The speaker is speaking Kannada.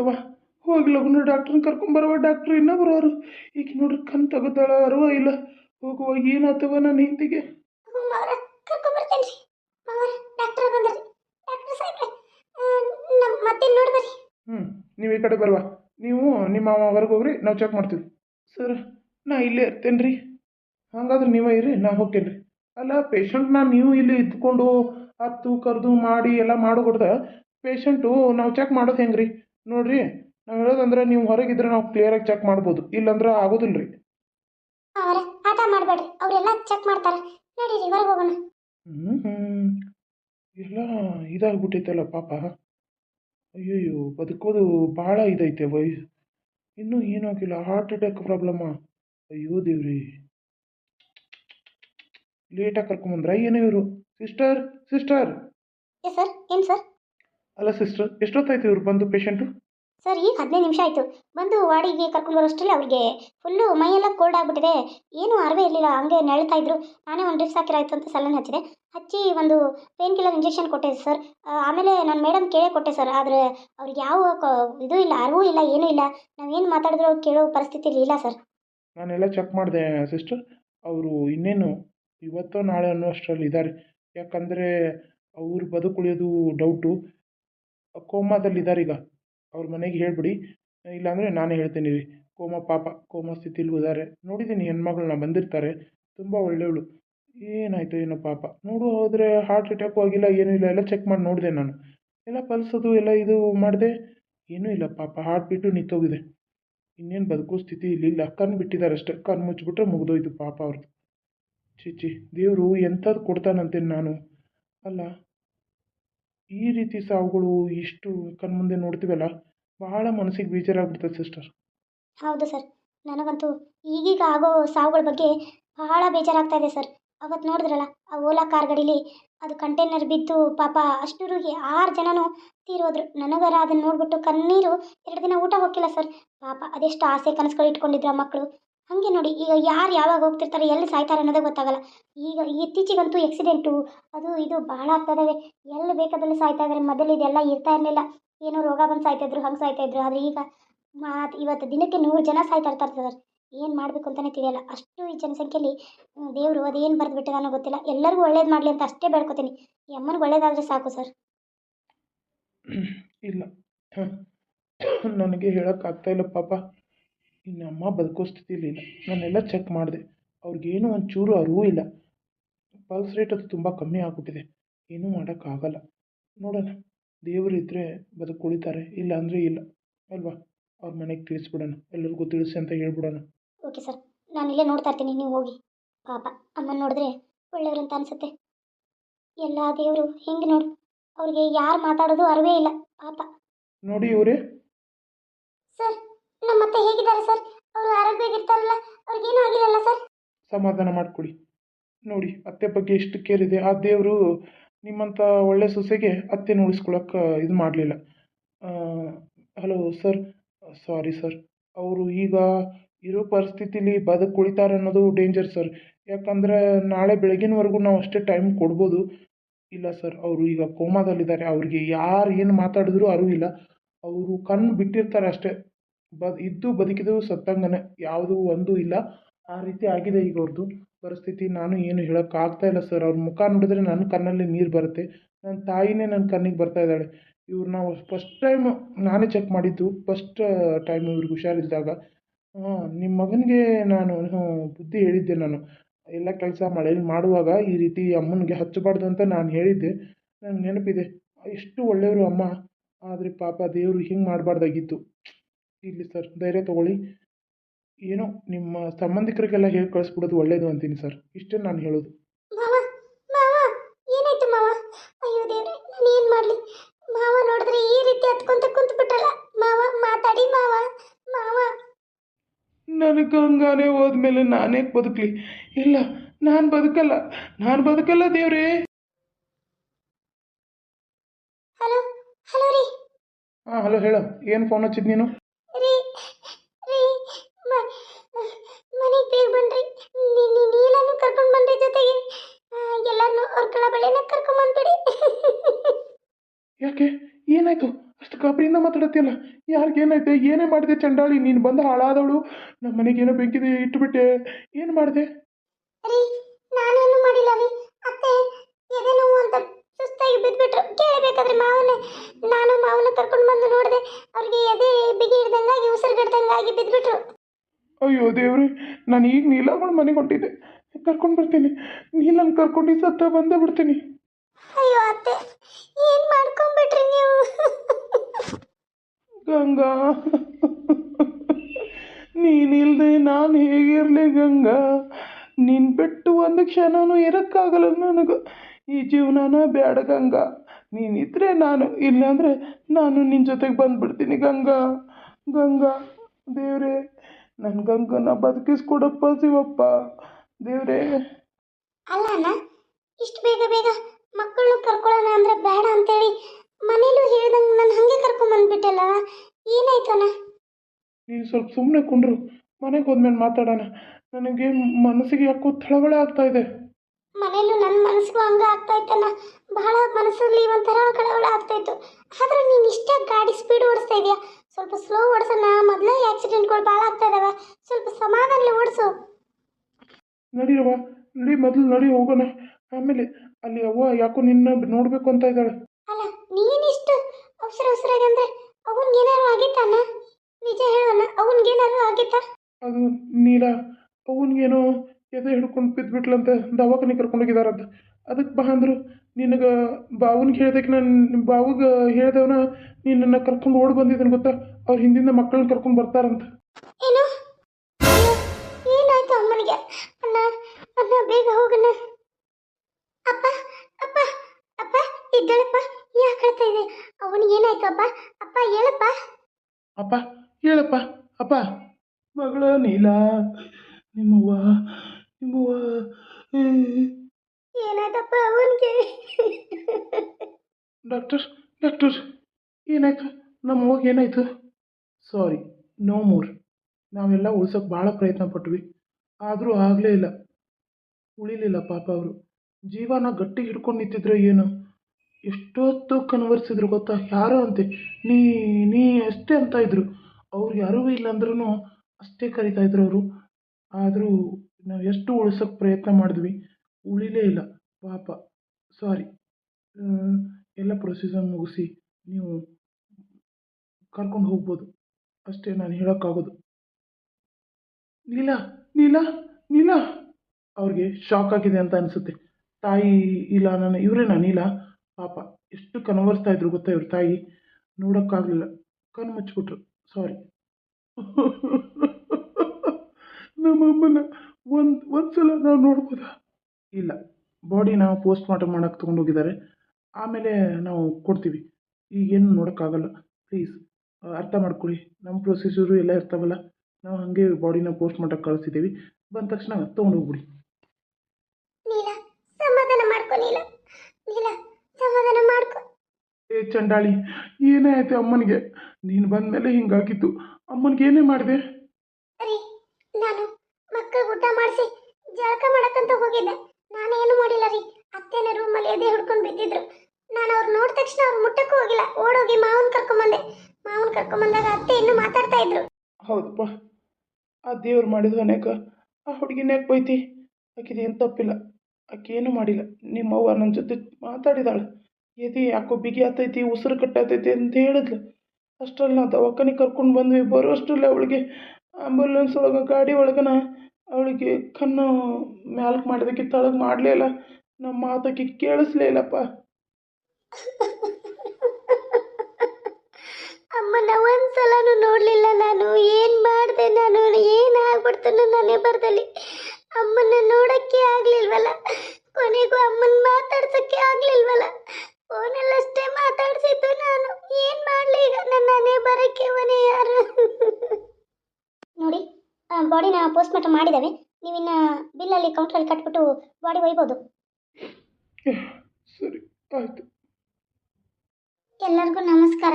ಆಯ್ತವ ಹೋಗಿ ಲಗುನ ಡಾಕ್ಟ್ರನ್ನ ಕರ್ಕೊಂಬರವ ಡಾಕ್ಟ್ರ್ ಇನ್ನೂ ಬರೋರು. ಈಗ ನೋಡ್ರಿ ಕಣ್ ತೆಗೆದಾಳ ಅರುವ ಇಲ್ಲ. ಹೋಗುವ ಏನಾತವ ನನ್ನ ಹಿಂದಿಗೆ ಹ್ಞೂ ನೀವು ಈ ಕಡೆ ಬರುವ. ನೀವು ನಿಮ್ಮ ಹೊರಗೆ ಹೋಗ್ರಿ ನಾವು ಚೆಕ್ ಮಾಡ್ತೀವಿ. ಸರ್ ನಾ ಇಲ್ಲೇ ಇರ್ತೇನೆ ರೀ. ಹಂಗಾದ್ರೆ ನೀವೇ ಇರಿ ನಾ ಹೋಗ್ತೇನೆ ರೀ. ಅಲ್ಲ ಪೇಷಂಟ್ನ ನೀವು ಇಲ್ಲಿ ಇದ್ಕೊಂಡು ಹತ್ತು ಕರೆದು ಮಾಡಿ ಎಲ್ಲ ಮಾಡಿಕೊಡ್ದ ಪೇಷಂಟು ನಾವು ಚೆಕ್ ಮಾಡೋದು ಹೆಂಗೆ ರೀ ನೋಡಿರಿ ನಾವು ಹೇಳೋದಂದ್ರೆ ನೀವು ಹೊರಗಿದ್ರೆ ನಾವು ಕ್ಲಿಯರಾಗಿ ಚೆಕ್ ಮಾಡ್ಬೋದು ಇಲ್ಲಂದ್ರೆ ಆಗೋದಿಲ್ಲ ರೀ ಅವರ ಆಟ ಮಾಡಬೇಡ್ರಿ ಅವರೆಲ್ಲ ಚೆಕ್ ಮಾಡ್ತಾರೆ. ನಡೀರಿ ಹೊರಗೆ ಹೋಗೋಣ. ಹ್ಞೂ ಹ್ಞೂ ಎಲ್ಲ ಇದಾಗ್ಬಿಟ್ಟೈತಲ್ಲ ಪಾಪ. ಅಯ್ಯಯ್ಯೋ ಬದುಕೋದು ಭಾಳ ಇದೈತೆ ವಯಸ್ಸು ಇನ್ನೂ ಏನಾಗಿಲ್ಲ ಹಾರ್ಟ್ ಅಟ್ಯಾಕ್ ಪ್ರಾಬ್ಲಮ್ಮ ಅಯ್ಯೋ ದೇವ್ರಿ. ಲೇಟಾಗಿ ಕರ್ಕೊಂಬಂದ್ರ ಏನೋ ಇವರು? ಸಿಸ್ಟರ್ ಸಿಸ್ಟರ್ ಎಸ್ ಸರ್ ಏನು ಸರ್ ಅಲ್ಲ ಸಿಸ್ಟರ್ ಎಷ್ಟೊತ್ತಾಯ್ತು ಇವ್ರು ಬಂದು ಪೇಷಂಟು ಸರ್ ಈಗ ಹದಿನೈದು ನಿಮಿಷ ಆಯಿತು. ಬಂದು ವಾರ್ಡಿಗೆ ಕರ್ಕೊಂಡು ಬರೋಷ್ಟರಲ್ಲಿ ಅವ್ರಿಗೆ ಫುಲ್ಲು ಮೈಯೆಲ್ಲ ಕೋಲ್ಡ್ ಆಗಿಬಿಟ್ಟಿದೆ. ಏನು ಅರಿವೇ ಇರಲಿಲ್ಲ ಹಂಗೆ ನೆಳ್ತಾ ಇದ್ರು. ನಾನೇ ಒಂದು ಡ್ರಿಪ್ಸ್ ಹಾಕಿರಾಯ್ತು ಅಂತ ಸಲನ್ ಹಚ್ಚಿದೆ. ಹಚ್ಚಿ ಒಂದು ಪೇನ್ ಕಿಲ್ಲರ್ ಇಂಜೆಕ್ಷನ್ ಕೊಟ್ಟೆ ಸರ್ ಆಮೇಲೆ ನಾನು ಮೇಡಮ್ ಕೇಳೇ ಕೊಟ್ಟೆ ಸರ್ ಆದರೆ ಅವ್ರಿಗೆ ಯಾವ ಇದು ಇಲ್ಲ ಅರಿವು ಇಲ್ಲ ಏನೂ ಇಲ್ಲ. ನಾವೇನು ಮಾತಾಡಿದ್ರು ಅವ್ರು ಕೇಳೋ ಪರಿಸ್ಥಿತಿ ಇಲ್ಲ ಸರ್ ನಾನೆಲ್ಲ ಚೆಕ್ ಮಾಡಿದೆ ಸಿಸ್ಟರ್ ಅವರು ಇನ್ನೇನು ಇವತ್ತೋ ನಾಳೆ ಅನ್ನೋ ಅಷ್ಟರಲ್ಲಿ ಇದ್ದಾರೆ ಯಾಕಂದರೆ ಅವ್ರು ಬದುಕುಳಿಯೋದು ಡೌಟು ಕೋಮಾದಲ್ಲಿದ್ದಾರೆ ಈಗ. ಅವ್ರ ಮನೆಗೆ ಹೇಳಿಬಿಡಿ. ಇಲ್ಲಾಂದರೆ ನಾನೇ ಹೇಳ್ತೀನಿ ರೀ. ಕೋಮಾ ಪಾಪ, ಕೋಮಾ ಸ್ಥಿತಿಲಿ ಇದ್ದಾರೆ ನೋಡಿದ್ದೀನಿ ಹೆಣ್ಮಗಳನ್ನ ಬಂದಿರ್ತಾರೆ. ತುಂಬ ಒಳ್ಳೆಯವಳು ಏನಾಯಿತು ಏನೋ ಪಾಪ. ನೋಡು, ಹೋದರೆ ಹಾರ್ಟ್ ಅಟ್ಯಾಕು ಆಗಿಲ್ಲ, ಏನೂ ಇಲ್ಲ, ಎಲ್ಲ ಚೆಕ್ ಮಾಡಿ ನೋಡಿದೆ ನಾನು. ಎಲ್ಲ ಪಲ್ಸದು, ಎಲ್ಲ ಇದು ಮಾಡಿದೆ. ಏನೂ ಇಲ್ಲ ಪಾಪ. ಹಾರ್ಟ್ ಬಿಟ್ಟು ನಿಂತೋಗಿದೆ. ಇನ್ನೇನು ಬದುಕೋ ಸ್ಥಿತಿ ಇಲ್ಲಿಲ್ಲ. ಕಣ್ಣು ಬಿಟ್ಟಿದ್ದಾರೆ ಅಷ್ಟೇ. ಕಣ್ಣು ಮುಚ್ಚಿಬಿಟ್ರೆ ಮುಗಿದೋಯ್ತು ಪಾಪ ಅವ್ರದ್ದು ಛೀ ದೇವರು ಎಂಥದ್ದು ಕೊಡ್ತಾನಂತೇನು ನಾನು? ಅಲ್ಲ ಈ ರೀತಿ ಸಾವುಗಳು ಇಷ್ಟು ಕಣ್ಮುಂದೆ ನೋಡ್ತೀವಲ್ಲ, ಬಹಳ ಮನಸ್ಸಿಗೆ ಬೇಜಾರಾಗ್ಬಿಡ್ತದೆ ಸಿಸ್ಟರ್ ಹೌದು ಸರ್ ನನಗಂತೂ ಈಗೀಗ ಆಗೋ ಸಾವುಗಳ ಬಗ್ಗೆ ಬಹಳ ಬೇಜಾರಾಗ್ತಾ ಇದೆ ಸರ್ ಅವತ್ತು ನೋಡಿದ್ರಲ್ಲ, ಆ ಓಲಾ ಕಾರ್ ಗಡಿಲಿ ಅದು ಕಂಟೈನರ್ ಬಿದ್ದು ಪಾಪ ಅಷ್ಟೂರಿಗೆ ಆರು ಜನನೂ ತೀರೋದ್ರು. ನನಗರ ಅದನ್ನು ನೋಡ್ಬಿಟ್ಟು ಕಣ್ಣೀರು ಎರಡು ದಿನ ಊಟ ಹೋಗಿಲ್ಲ ಸರ್ ಪಾಪ ಅದೆಷ್ಟು ಆಸೆ ಕನಸುಗಳು ಇಟ್ಕೊಂಡಿದ್ರು ಆ ಮಕ್ಕಳು ಹಾಗೆ ನೋಡಿ, ಈಗ ಯಾರು ಯಾವಾಗ ಹೋಗ್ತಿರ್ತಾರೆ, ಎಲ್ಲಿ ಸಾಯ್ತಾರೆ ಅನ್ನೋದೇ ಗೊತ್ತಾಗಲ್ಲ. ಈಗ ಇತ್ತೀಚೆಗಂತೂ ಎಕ್ಸಿಡೆಂಟು ಅದು ಇದು ಬಹಳ ಆಗ್ತಾ ಇದ್ದಾವೆ ಎಲ್ಲಿ ಬೇಕಾದಲ್ಲಿ ಸಾಯ್ತಾ ಇದ್ದಾರೆ ಮೊದಲು ಇದೆಲ್ಲ ಇರ್ತಾ ಇರಲಿಲ್ಲ. ಏನೋ ರೋಗ ಬಂದು ಸಾಯ್ತಾ ಇದ್ರು ಹಂಗೆ ಸಾಯ್ತಾ ಇದ್ರು ಆದರೆ ಈಗ ಮಾತು, ಇವತ್ತು ದಿನಕ್ಕೆ ನೂರು ಜನ ಸಾಯ್ತಾ ಇರ್ತಾರೆ ಸರ್ ಏನು ಮಾಡಬೇಕು ಅಂತಲೇ ತಿಳಿಯಲ್ಲ. ಅಷ್ಟು ಈ ಜನಸಂಖ್ಯೆಯಲ್ಲಿ ದೇವರು ಅದೇನು ಬರೆದು ಬಿಟ್ಟಿದಾನೋ ಗೊತ್ತಿಲ್ಲ. ಎಲ್ಲರಿಗೂ ಒಳ್ಳೇದು ಮಾಡಲಿ ಅಂತ ಅಷ್ಟೇ ಬೇಡ್ಕೊತೀನಿ. ಈ ಅಮ್ಮನಿಗೆ ಒಳ್ಳೇದಾದರೆ ಸಾಕು ಸರ್. ಇಲ್ಲ. ನನಗೆ ಹೇಳೋಕ್ಕಾಗ್ತಾ ಇಲ್ಲ ಪಾಪ. ಇನ್ನು ಅಮ್ಮ ಬದುಕೋ ಸ್ಥಿತಿಲಿಲ್ಲ ನಾನೆಲ್ಲ ಚೆಕ್ ಮಾಡಿದೆ. ಅವ್ರಿಗೇನು ಒಂಚೂರು ಅರಿವು ಇಲ್ಲ. ಪಲ್ಸ್ ರೇಟ್ ಅದು ತುಂಬ ಕಮ್ಮಿ ಆಗಿಬಿಟ್ಟಿದೆ. ಏನೂ ಮಾಡೋಕ್ಕಾಗಲ್ಲ ನೋಡೋಣ. ದೇವರಿದ್ದರೆ ಬದುಕುಳಿತಾರೆ. ಇಲ್ಲ ಅಂದರೆ ಇಲ್ಲ. ಅಲ್ವಾ? ಅವ್ರ ಮನೆಗೆ ತಿಳಿಸ್ಬಿಡೋಣ. ಎಲ್ಲರಿಗೂ ತಿಳಿಸಿ ಅಂತ ಹೇಳ್ಬಿಡೋಣ. Okay sir. ನಾನು ಇಲ್ಲೇ ನೋಡ್ತಾ ಇರ್ತೀನಿ. ನೀವು ಹೋಗಿ. ಪಾಪ. ಅಮ್ಮನ ನೋಡಿದ್ರೆ ಒಳ್ಳೆಯವ್ರು ಅಂತ ಅನಿಸುತ್ತೆ. ಎಲ್ಲ ದೇವರು ಹೆಂಗೆ ನೋಡು? ಅವ್ರಿಗೆ ಯಾರು ಮಾತಾಡೋದು ಅರಿವೇ ಇಲ್ಲ. ಪಾಪ. ನೋಡಿ ಇವರೇ. ಸರ್ ನಮ್ಮ ಹೇಗಿದ್ದಾರೆ ಸರ್? ಅವರು ಆರೋಗ್ಯವಾಗಿರ್ತಾರಲ್ಲ ಆಗಿಲ್ಲಲ್ಲ ಸರ್? ಸಮಾಧಾನ ಮಾಡ್ಕೊಳ್ಳಿ. ನೋಡಿ, ಅತ್ತೆ ಬಗ್ಗೆ ಎಷ್ಟು ಕೇರ್ ಇದೆ. ಆ ದೇವರು ನಿಮ್ಮಂಥ ಒಳ್ಳೆ ಸೊಸೆಗೆ ಅತ್ತೆ ಉಳಿಸ್ಕೊಳಕ್ಕೆ ಇದು ಮಾಡಲಿಲ್ಲ. Hello, sir. Sorry, sir. ಅವರು ಈಗ ಇರೋ ಪರಿಸ್ಥಿತಿಲಿ ಬದುಕು ಉಳಿತಾರೆ ಅನ್ನೋದು ಡೇಂಜರ್, ಸರ್. ಯಾಕಂದರೆ ನಾಳೆ ಬೆಳಗಿನವರೆಗೂ ನಾವು ಅಷ್ಟೇ ಟೈಮ್ ಕೊಡ್ಬೋದು. ಇಲ್ಲ, ಸರ್. ಅವರು ಈಗ ಕೋಮಾದಲ್ಲಿದ್ದಾರೆ. ಅವ್ರಿಗೆ ಯಾರು ಏನು ಮಾತಾಡಿದ್ರು ಅರಿವಿಲ್ಲ. ಅವರು ಕಣ್ಣು ಬಿಟ್ಟಿರ್ತಾರೆ ಅಷ್ಟೇ. ಬ ಇದ್ದು ಬದುಕಿದ್ದು ಸತ್ತಂಗನೆ ಯಾವುದೂ ಒಂದು ಇಲ್ಲ. ಆ ರೀತಿ ಆಗಿದೆ ಈಗ ಅವ್ರದ್ದು ಪರಿಸ್ಥಿತಿ. ನಾನು ಏನು ಹೇಳೋಕ್ಕಾಗ್ತಾ ಇಲ್ಲ ಸರ್. ಅವ್ರ ಮುಖ ನೋಡಿದ್ರೆ ನನ್ನ ಕಣ್ಣಲ್ಲಿ ನೀರು ಬರುತ್ತೆ. ನನ್ನ ತಾಯಿನೇ ನನ್ನ ಕಣ್ಣಿಗೆ ಬರ್ತಾ ಇದ್ದಾಳೆ. ಇವ್ರನ್ನ ಫಸ್ಟ್ ಟೈಮ್ ನಾನೇ ಚೆಕ್ ಮಾಡಿದ್ದು. ಫಸ್ಟ್ ಟೈಮ್ ಇವ್ರಿಗೆ ಹುಷಾರಿದ್ದಾಗ. ನಿಮ್ಮ ಮಗನಿಗೆ ನಾನು ಬುದ್ಧಿ ಹೇಳಿದ್ದೆ ನಾನು. ಎಲ್ಲ ಕೆಲಸ ಮಳೆಯಲ್ಲಿ ಮಾಡುವಾಗ ಈ ರೀತಿ ಅಮ್ಮನಿಗೆ ಹಚ್ಚಬಾರ್ದು ಅಂತ ನಾನು ಹೇಳಿದ್ದೆ. ನನಗೆ ನೆನಪಿದೆ. ಎಷ್ಟು ಒಳ್ಳೆಯವರು ಅಮ್ಮ. ಆದರೆ ಪಾಪ ದೇವರು ಹಿಂಗೆ ಮಾಡಬಾರ್ದಾಗಿತ್ತು. ಇರಲಿ ಸರ್ ಧೈರ್ಯ ತಗೊಳ್ಳಿ. ಏನೋ ನಿಮ್ಮ ಸಂಬಂಧಿಕರಿಗೆಲ್ಲ ಹೇಳಿ ಕಳಿಸ್ಬಿಡೋದು ಒಳ್ಳೇದು ಅಂತೀನಿ ಸರ್. ಇಷ್ಟೇ ನಾನು ಹೇಳೋದು. ಮಾವ ಮಾವ ಏನಾಯ್ತು ಮಾವ? ಅಯ್ಯೋ ದೇವ್ರೆ ನಾನು ಏನು ಮಾಡಲಿ? ಮಾವ ನೋಡಿದ್ರೆ ಈ ರೀತಿ ಹತ್ಕೊಂತ ಕುಂತ ಬಿಟ್ರಲ್ಲ ಮಾವ ಮಾತಾಡಿ ಮಾವ. ಮಾವ. ನನಗೆ ಗಂಗಾನೇ ಹೋದ್ಮೇಲೆ ನಾನೇ ಬದುಕಲಿ? ಇಲ್ಲ ನಾನು ಬದುಕಲ್ಲ ನಾನು ಬದುಕಲ್ಲ ದೇವ್ರೇ. ಹಲೋ ಹಲೋ ರೀ. ಹಾಂ ಹಲೋ ಹೇಳು ಏನು ಫೋನ್ ಹಚ್ಚಿದ್ ನೀನು ರೀ ರೀ ಮನೆಗೆ ಬೇಗ ಬನ್ರಿ ನೀ- ನೀ- ನೀಲನ್ನು ಕರ್ಕೊಂಡು ಬನ್ರಿ ಜೊತೆಗೆ ಆ, ಎಲ್ಲಾರ್ನೂ ಅವ್ರ ಕಳ ಬಳೆನ ಕರ್ಕೊಂಡ್ ಬಂದ್ಬಿಡಿ ಯಾಕೆ? ಏನಾಯ್ತು? ಅಷ್ಟು ಗಾಬರಿಯಿಂದ ಮಾತಾಡತ್ತಿಯಲ್ಲ? ಯಾರಿಗೇನಾಯ್ತೆ ಏನೇ ಮಾಡಿದೆ ಚಂಡಾಳಿ? ನೀನು ಬಂದು ಹಾಳಾದವಳು? ನಮ್ಮ ಮನೆಗೆ ಏನೋ ಬೆಂಕಿದೆ ಇಟ್ಟುಬಿಟ್ಟೆ ಏನು ಮಾಡಿದೆ? ರೀ ನಾನೇನು ಮಾಡಿಲ್ಲ ರೀ. ಅತ್ತೆ ಎದೆ ನೋವು ಅಂತ ಸುಸ್ತಾಗಿ ಬಿದ್ಬಿಟ್ರು. ಕೇಳಬೇಕಾದ್ರೆ ಮಾವನೇ. ನಾನು ಮಾವನ ಕರ್ಕೊಂಡು ಬಂದು ನೋಡಿದೆ. ಅವ್ರಿಗೆ ಎದೆ ಬಿಗಿ ಹಿಡ್ದಂಗಾಗಿ ಉಸಿರುಗಡ್ದಂಗಾಗಿ ಬಿದ್ಬಿಟ್ರು. ಅಯ್ಯೋ ದೇವ್ರಿ ನಾನು ಈಗ ನೀಲಮ್ಮನ ಮನೆಗೆ ಹೊಂಟಿದ್ದೆ. ಕರ್ಕೊಂಡು ಬರ್ತೀನಿ. ನೀಲನ್ ಕರ್ಕೊಂಡು ಸತ್ತ ಬಂದೇ ಬಿಡ್ತೀನಿ. ಅಯ್ಯೋ ಅತ್ತೆ ಏನ್ ಮಾಡ್ಕೊಂಡ್ಬಿಟ್ರಿ ನೀವು? ಗಂಗಾ. ನೀನಿಲ್ದೆ ನಾನು ಹೇಗಿರಲಿ ಗಂಗಾ? ನಿನ್ ಬಿಟ್ಟು ಒಂದು ಕ್ಷಣನೂ ಇರಕ್ಕಾಗಲ್ಲ ನನಗೆ. ಈ ಜೀವನನ ಬೇಡ ಗಂಗಾ. ನೀನಿದ್ರೆ ನಾನು ಇಲ್ಲಾಂದ್ರೆ ನಾನು ನಿನ್ನ ಜೊತೆಗೆ ಬಂದ್ಬಿಡ್ತೀನಿ ಗಂಗಾ. ಗಂಗಾ ದೇವ್ರೆ ನನ್ನ ಗಂಗನ ಬದುಕಿಸ್ಕೊಡಪ್ಪ ಶಿವಪ್ಪ. ದೇವ್ರೇ. ಅಲ್ಲ ಅಣ್ಣ ಇಷ್ಟು ಬೇಗ ಬೇಗ ಮಕ್ಕಳನ್ನು ಕರ್ಕೊಳ್ಳೋಣ ಅಂದ್ರೆ ಬೇಡ ಅಂತೇಳಿ ಮನೇಲೂ ಹೇಳ್ದಂಗೆ ನಾನು ಹಂಗೆ ಕರ್ಕೊಂಬಂದ್ಬಿಟ್ಟಲ್ಲ ಏನಾಯ್ತಣ್ಣ ನೀನು ಸ್ವಲ್ಪ ಸುಮ್ಮನೆ ಕುಂಡ್ರು ಮನೆಗೆ ಹೋದ್ಮೇಲೆ ಮಾತಾಡೋಣ. ನನಗೆ ಮನಸ್ಸಿಗೆ ಯಾಕೋ ತಳವಳ ಆಗ್ತಾ ಇದೆ. ಮನೇಲೂ ನನ್ನ ಮನಸ್ಸಿಗೂ ಹಂಗ ಆಗ್ತಾ ಇತ್ತಣ್ಣ. ಬಹಳ ಮನಸ್ಸಲ್ಲಿ ಒಂಥರ ಕಳವಳ ಆಗ್ತಾ ಇತ್ತು. ಆದ್ರೆ ನೀನು ಇಷ್ಟೇ ಗಾಡಿ ಸ್ಪೀಡ್ ಓಡಿಸ್ತಾ ಇದೆಯಾ? ಸ್ವಲ್ಪ ಸ್ಲೋ ಓಡಿಸೋಣ ಮೊದಲೇ ಆಕ್ಸಿಡೆಂಟ್ಗಳು ಭಾಳ ಆಗ್ತಾ ಇದಾವೆ. ಸ್ವಲ್ಪ ಸಮಾಧಾನಲಿ ಓಡಿಸು. ನಡಿರವ್ವ ನಡಿ ಮೊದಲು ನಡಿ ಹೋಗೋಣ. ಆಮೇಲೆ ಅಲ್ಲಿ ಅವ್ವ ಯಾಕೋ ನಿನ್ನ ನೋಡಬೇಕು ಅಂತ ಇದ್ದಾಳೆ. ಅಲ್ಲ ನೀನಿಷ್ಟು ಅವಸರ ಅವಸರಾಗಿ ಅಂದ್ರೆ ಅವನ್ಗೇನಾದ್ರು ಆಗಿತ್ತಾನ ನಿಜ ಹೇಳೋಣ ಅವನ್ಗೇನಾದ್ರು ಆಗಿತ್ತ? ಅದು ನೀಲ ಏನೋ ಎದೆ ಹಿಡ್ಕೊಂಡು ಬಿದ್ದುಬಿಟ್ಲಂತ ದವಾಖಾನೆ ಕರ್ಕೊಂಡೋಗಿದಾರಂತ ಅದಕ್ಕೆ ಬಾ ಅಂದರು ನಿನಗೆ ಬಾವನ್ಗೆ ಹೇಳ್ದಕ್ಕೆ ನಾನು ಬಾವಿಗೆ ಹೇಳ್ದವನ ನನ್ನ ಕರ್ಕೊಂಡು ಓಡಿ ಬಂದಿದ್ದೀನಿ ಗೊತ್ತಾ? ಅವ್ರ ಹಿಂದಿಂದ ಮಕ್ಕಳನ್ನ ಕರ್ಕೊಂಡು ಬರ್ತಾರಂತ. ಅಪ್ಪ ಅಪ್ಪ ಹೇಳಪ್ಪ. ಅಪ್ಪ ಹೇಳಪ್ಪ ಅಪ್ಪ. ಮಗಳ ನೀಲ ನಿಮ್ಮವ್ವ ನಿಮ್ಮವ್ವ. ಏನಾಯ್ತಪ್ಪ ಅವನಿಗೆ? ಡಾಕ್ಟರ್ ಡಾಕ್ಟರ್ ಏನಾಯ್ತು? ನಮ್ಮ ಅವ್ವಗೆ ಏನಾಯ್ತು? Sorry no more. ನಾವೆಲ್ಲ ಉಳ್ಸೋಕೆ ಭಾಳ ಪ್ರಯತ್ನ ಪಟ್ವಿ. ಆದರೂ ಆಗಲೇ ಇಲ್ಲ. ಉಳಿಲಿಲ್ಲ ಪಾಪ ಅವರು. ಜೀವನ ಗಟ್ಟಿ ಹಿಡ್ಕೊಂಡು ನಿಂತಿದ್ರೆ ಏನು? ಎಷ್ಟೊತ್ತು ಕನ್ವರ್ಸಿದ್ರು ಗೊತ್ತಾ? ಯಾರೋ ಅಂತೆ. ನೀ ನೀ ಅಷ್ಟೇ ಅಂತ ಇದ್ರು. ಅವ್ರು ಯಾರೂ ಇಲ್ಲ ಅಂದ್ರೂ ಅಷ್ಟೇ ಕರಿತಾ ಇದ್ರು ಅವರು. ಆದರೂ ನಾವು ಎಷ್ಟು ಉಳ್ಸೋಕ್ಕೆ ಪ್ರಯತ್ನ ಮಾಡಿದ್ವಿ. ಉಳಿಲೇ ಇಲ್ಲ. ಪಾಪ. ಸಾರಿ. ಎಲ್ಲ ಪ್ರೊಸೀಜರ್ ಮುಗಿಸಿ ನೀವು ಕರ್ಕೊಂಡು ಹೋಗ್ಬೋದು. ಅಷ್ಟೇ ನಾನು ಹೇಳೋಕ್ಕಾಗೋದು. ನೀಲ ನೀಲ ನೀಲ. ಅವ್ರಿಗೆ ಶಾಕ್ ಆಗಿದೆ ಅಂತ ಅನಿಸುತ್ತೆ. ತಾಯಿ ಇಲ್ಲ ನಾನು ಇವರೇನಾ, ನೀಲ? ಪಾಪ ಎಷ್ಟು ಕನವರ್ಸ್ತಾ ಇದ್ರು ಗೊತ್ತಾ ಇವ್ರ ತಾಯಿ? ನೋಡೋಕ್ಕಾಗಲಿಲ್ಲ. ಕಣ್ಣು ಮುಚ್ಚಿಬಿಟ್ರು. ಸಾರಿ ನಮ್ಮಮ್ಮನ ಒಂದು ಒಂದು ಸಲ ನಾವು ನೋಡ್ಬೋದಾ? ಇಲ್ಲ. ನಾವು ಪೋಸ್ಟ್ ಮಾರ್ಟಮ್ ಮಾಡೋಕ್ಕೆ ತೊಗೊಂಡೋಗಿದ್ದಾರೆ. ಆಮೇಲೆ ನಾವು ಕೊಡ್ತೀವಿ. ಈಗೇನು ನೋಡೋಕ್ಕಾಗಲ್ಲ. ಪ್ಲೀಸ್ ಅರ್ಥ ಮಾಡ್ಕೊಳ್ಳಿ. ನಮ್ಮ ಪ್ರೊಸೀಜರು ಎಲ್ಲ ಇರ್ತಾವಲ್ಲ. ನಾವು ಹಾಗೆ ಬಾಡಿನ ಪೋಸ್ಟ್ ಮಾರ್ಟಕ್ಕೆ ಕಳಿಸಿದ್ದೀವಿ. ಬಂದ ತಕ್ಷಣ ತೊಗೊಂಡೋಗ್ಬಿಡಿ ನೀಲ ಸಮಾಧಾನ ಮಾಡ್ಕೊ ನೀಲ ನೀಲ ಸಮಾಧಾನ ಮಾಡ್ಕೊ ಏ ಚಂಡಾಳಿ ಏನೇ ಆಯ್ತು ಅಮ್ಮನಿಗೆ? ನೀನು ಬಂದಮೇಲೆ ಹಿಂಗಾಗಿತ್ತು. ಅಮ್ಮನಿಗೆ ಏನೇ ಮಾಡಿದೆ? ನಾನು ಮಕ್ಕಳು ಊಟ ಮಾಡಿಸಿ ಜಳಕ ಮಾಡಕ್ಕಂತ ಹೋಗಿದ್ದೆ. ನಾನೇನು ಮಾಡಿಲ್ಲ ರೀ. ಅತ್ತೆನ ರೂಮಲ್ಲಿ ಎದೆ ಹಿಡ್ಕೊಂಡು ಬಿದ್ದಿದ್ರು. ನಾನು ಅವ್ರು ನೋಡಿದ ತಕ್ಷಣ ಅವ್ರು ಮುಟ್ಟಕ್ಕೂ ಹೋಗಿಲ್ಲ. ಓಡೋಗಿ ಮಾವನ್ ಕರ್ಕೊಂಬಂದೆ ಮಾವನ್ ಕರ್ಕೊಂಬಂದಾಗ ಅತ್ತೆ ಇನ್ನೂ ಮಾತಾಡ್ತಾ ಇದ್ರು. ಹೌದಪ್ಪ. ಆ ದೇವ್ರು ಮಾಡಿದ ಅನೇಕ ಆ ಹುಡುಗಿನ ಯಾಕೆ ಬೈತಿ. ಆಕಿದ ಏನು ತಪ್ಪಿಲ್ಲ. ಆಕೆ ಏನು ಮಾಡಿಲ್ಲ. ನಿಮ್ಮ ಅವ್ವ ನನ್ನ ಜೊತೆ ಮಾತಾಡಿದಾಳೆ. ಎದೆ ಯಾಕೋ ಬಿಗಿ ಆತೈತಿ ಉಸಿರು ಕಟ್ಟಾತೈತಿ ಅಂತ ಹೇಳಿದ್ಲು. ಅಷ್ಟರಲ್ಲಿ ನಾವು ದವಾಖಾನೆ ಕರ್ಕೊಂಡು ಬಂದ್ವಿ. ಬರೋಷ್ಟರಲ್ಲಿ ಅವಳಿಗೆ ಆಂಬುಲೆನ್ಸ್ ಒಳಗೆ, ಗಾಡಿ ಒಳಗನ ಅವಳಿಗೆ ಕಣ್ಣು ಮ್ಯಾಲ್ಕ್ ಮಾಡೋದಕ್ಕೆ ತಳಗೆ ಮಾಡಲೇ ಇಲ್ಲ. ನಮ್ಮ ಮಾತಕ್ಕೆ ಕೇಳಿಸ್ಲೇ ಇಲ್ಲಪ್ಪ. ಅಮ್ಮನ ಒಂದ್ಸಲನೂ ನೋಡಲಿಲ್ಲ ನಾನು. ಏನು ಮಾಡಿದೆ ನಾನು? ಏನಾಗ್ಬಿಡ್ತು ನಾನೇ ಬರ್ದಲ್ಲಿ? ಅಮ್ಮನ ನೋಡಕ್ಕೆ ಆಗ್ಲಿಲ್ವಲ್ಲ? ಕೊನೆಗೂ ಅಮ್ಮನ ಮಾತಾಡ್ಸಕ್ಕೆ ಆಗ್ಲಿಲ್ವಲ್ಲ ಫೋನಲ್ಲಷ್ಟೇ ಮಾತಾಡ್ಸಿದ್ದು ನಾನು ಏನ್ ಮಾಡ್ಲಿ ಈಗ ನನ್ನ ಬರಕ್ಕೆ ಮನೆ ಯಾರು ನೋಡಿ ಬಾಡಿನ ಪೋಸ್ಟ್ ಮಾರ್ಟಮ್ ಮಾಡಿದ್ದಾವೆ. ನೀವಿನ್ನ ಬಿಲ್ಲಲ್ಲಿ ಕೌಂಟ್ರಲ್ಲಿ ಕಟ್ಬಿಟ್ಟು ಬಾಡಿ ಒಯ್ಬೋದು. ಸರಿ ಆಯಿತು. ಎಲ್ಲರಿಗೂ ನಮಸ್ಕಾರ.